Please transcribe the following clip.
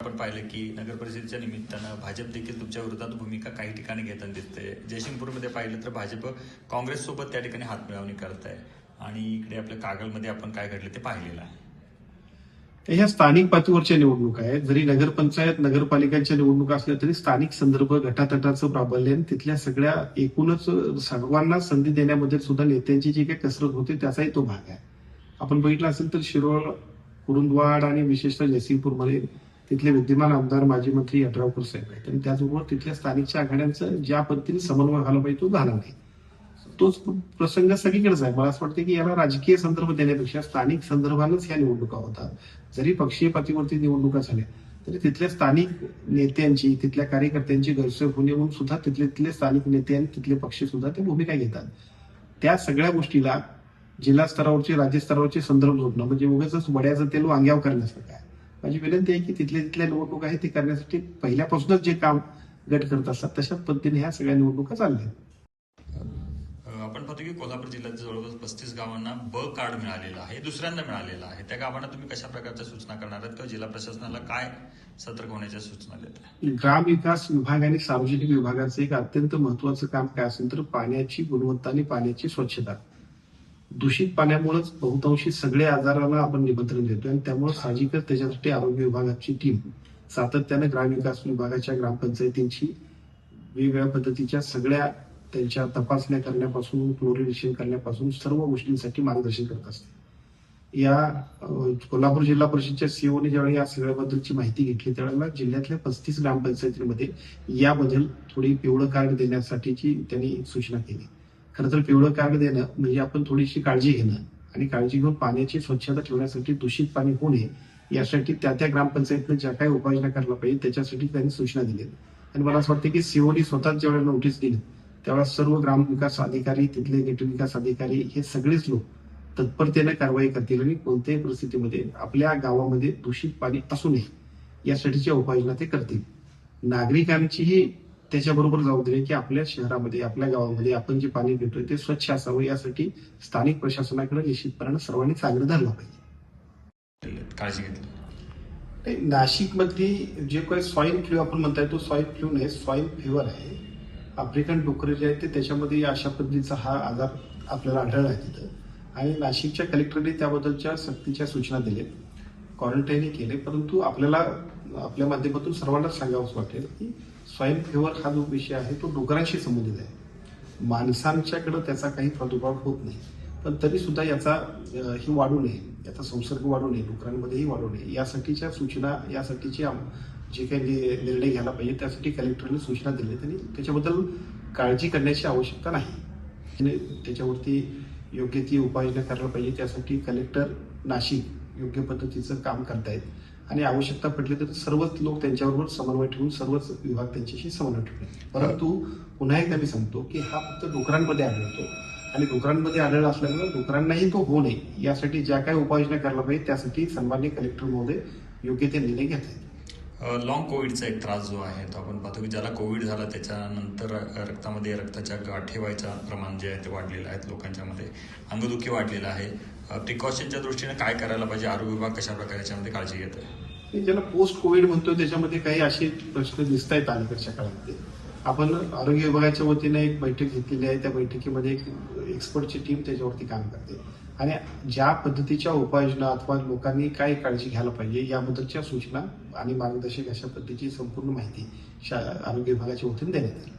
आपण पाहिलं की नगर परिषदेच्या निमित्तानं भाजप देखील तुमच्या विरोधात भूमिका काही ठिकाणी घेताना दिसते जयसिंगपूरमध्ये पाहिलं तर भाजप काँग्रेससोबत त्या ठिकाणी हातमिळवणी करत आहे आणि इकडे आपल्या कागलमध्ये आपण काय घडलं ते पाहिलेलं आहे. ह्या स्थानिक पातळीवरच्या निवडणुका आहेत. जरी नगरपंचायत नगरपालिकांच्या निवडणुका असल्या तरी स्थानिक संदर्भ गटातटाचं प्राबल्य आणि तिथल्या सगळ्या एकूणच सर्वांना संधी देण्यामध्ये सुद्धा नेत्यांची जी काही कसरत होते त्याचाही तो भाग आहे. आपण बघितला असेल तर शिरोळ कुरुंदवाड आणि विशेषतः जयसिंगपूरमध्ये तिथले विद्यमान आमदार माजी मंत्री यड्रावकर साहेब आहेत. आणि त्याचबरोबर तिथल्या स्थानिकच्या आघाड्यांचं ज्या पद्धतीने समन्वय झाला पाहिजे तो झाला नाही. तोच प्रसंग सगळीकडेच आहे. मला असं वाटतं की याला राजकीय संदर्भ देण्यापेक्षा स्थानिक संदर्भानंच ह्या निवडणुका होतात. जरी पक्षीय पातळीवरती निवडणुका झाल्या तरी तिथल्या स्थानिक नेत्यांची तिथल्या कार्यकर्त्यांची गैरसोय होणे म्हणून सुद्धा तिथले तिथले स्थानिक नेते आणि तिथले पक्ष सुद्धा ते भूमिका घेतात. त्या सगळ्या गोष्टीला जिल्हा स्तरावरचे राज्य स्तरावरचे संदर्भ जोडणं म्हणजे उगाच वड्याचं तेल वांग्याव करण्यासारखं आहे. माझी विनंती आहे की तिथल्या तिथल्या निवडणुका आहेत ते करण्यासाठी पहिल्यापासूनच जे काम गट करत असतात तशाच पद्धतीने ह्या सगळ्या निवडणुका चालल्या आपण पाहतो की कोल्हापूर जिल्ह्यात जवळपास पस्तीस गावांना ब कार्ड मिळालेलं आहे दुसऱ्यांदा मिळालेलं आहे. त्या गावांना तुम्ही कशा प्रकारच्या सूचना करणार आहात? किंवा जिल्हा प्रशासनाला काय सतर्क होण्याच्या सूचना देत आहे? ग्राम विकास विभाग आणि सार्वजनिक विभागाचं एक अत्यंत महत्वाचं काम काय असेल तर पाण्याची गुणवत्ता आणि पाण्याची स्वच्छता. दूषित पाण्यामुळेच बहुतांशी सगळ्या आजाराला आपण निमंत्रण देतोय आणि त्यामुळे साहजिकच त्याच्यासाठी आरोग्य विभागाची टीम सातत्याने ग्रामविकास विभागाच्या ग्रामपंचायतींची वेगवेगळ्या पद्धतीच्या सगळ्या त्यांच्या तपासण्या करण्यापासून क्लोरिनेशन करण्यापासून सर्व गोष्टींसाठी मार्गदर्शन करत असते. या कोल्हापूर जिल्हा परिषदच्या सीओने ज्यावेळी या सगळ्याबद्दलची माहिती घेतली त्यावेळेला जिल्ह्यातल्या पस्तीस ग्रामपंचायतीमध्ये याबद्दल थोडी पिवळं कार्ड देण्यासाठीची त्यांनी सूचना केली. खरं तर पिवळं कार्ड देणं म्हणजे आपण थोडीशी काळजी घेणं आणि काळजी घेऊन पाण्याची स्वच्छता ठेवण्यासाठी दूषित पाणी होऊ नये यासाठी त्या त्या ग्रामपंचायतीनं ज्या काही उपाययोजना करायला पाहिजे त्याच्यासाठी त्यांनी सूचना दिल्या आणि मला असं वाटतं की सीओडी स्वतः ज्यावेळेला नोटीस दिली त्यावेळेस सर्व ग्रामविकास अधिकारी तिथले गटविकास अधिकारी हे सगळेच लोक तत्परतेने कारवाई करतील आणि कोणत्याही परिस्थितीमध्ये आपल्या गावामध्ये दूषित पाणी असू नये यासाठीच्या उपाययोजना ते करतील. नागरिकांचीही त्याच्याबरोबर जबाबदारी आहे की आपल्या शहरामध्ये आपल्या गावामध्ये आपण जे पाणी घेतोय ते स्वच्छ असावं यासाठी स्थानिक प्रशासनाकडे निश्चितपणे सर्वांनी आग्रह धरला पाहिजे. काळजी घेतली. नाशिक मधली जे काही स्वाईन फ्लू आपण म्हणताय तो स्वाईन फ्लू नाही स्वाईन फिवर आहे. आफ्रिकन डुकरे जे आहेत ते त्याच्यामध्ये अशा पद्धतीचा हा आजार आपल्याला आढळला आहे तिथं. आणि नाशिकच्या कलेक्टरने त्याबद्दलच्या सक्तीच्या सूचना दिल्या. क्वारंटाईन केले परंतु आपल्याला आपल्या माध्यमातून सर्वांना सांगावंच वाटेल की स्वाईन हा जो विषय आहे तो डुकरांशी संबंधित आहे. माणसांच्याकडं त्याचा काही प्रादुर्भाव होत नाही. पण तरी सुद्धा याचा ही वाढू नये. याचा संसर्ग वाढू नये. डुकरांमध्येही वाढू नये. यासाठीच्या सूचना यासाठीची जे काही नि- निर्णय घ्यायला पाहिजे त्यासाठी कलेक्टरने सूचना दिल्या त्यांनी त्याच्याबद्दल काळजी करण्याची आवश्यकता नाही. आणि त्याच्यावरती योग्य ती उपाययोजना करायला पाहिजे. त्यासाठी कलेक्टर नाशिक योग्य पद्धतीचं काम करतायत. आणि आवश्यकता पडली तर सर्वच लोक त्यांच्याबरोबर समन्वय ठेवून सर्वच विभाग त्यांच्याशी समन्वय ठेवले परंतु पुन्हा एकदा मी सांगतो की हा फक्त डुकरांमध्ये आढळतो. आणि डुकरांमध्ये आढळला असल्यामुळे डुकरांनाही तो होऊ नये यासाठी ज्या काही उपाययोजना करायला पाहिजे त्यासाठी सन्मान्य कलेक्टर महोदय योग्य ते निर्णय घेत आहेत. लॉंग कोविडचा एक त्रास जो आहे तो आपण पाहतो की ज्याला कोविड झाला त्याच्यानंतर रक्तामध्ये रक्ताच्या गाठी प्रमाण जे आहे ते वाढलेलं आहे लोकांच्यामध्ये. अंगदुखी वाढलेलं आहे. प्रिकॉशनच्या दृष्टीने काय करायला पाहिजे? आरोग्य विभाग कशा प्रकारे याच्यामध्ये काळजी घेत आहे? ज्याला पोस्ट कोविड म्हणतोय त्याच्यामध्ये काही असे प्रश्न दिसत आहेत अलीकडच्या काळामध्ये. आपण आरोग्य विभागाच्या वतीने एक बैठक घेतलेली आहे. त्या बैठकीमध्ये एक एक्सपर्टची टीम त्याच्यावरती काम करते. आणि ज्या पद्धतीच्या उपाययोजना अथवा लोकांनी काय काळजी घ्यायला पाहिजे याबद्दलच्या सूचना आणि मार्गदर्शक अशा पद्धतीची संपूर्ण माहिती आरोग्य विभागाच्या वतीने देण्यात येईल.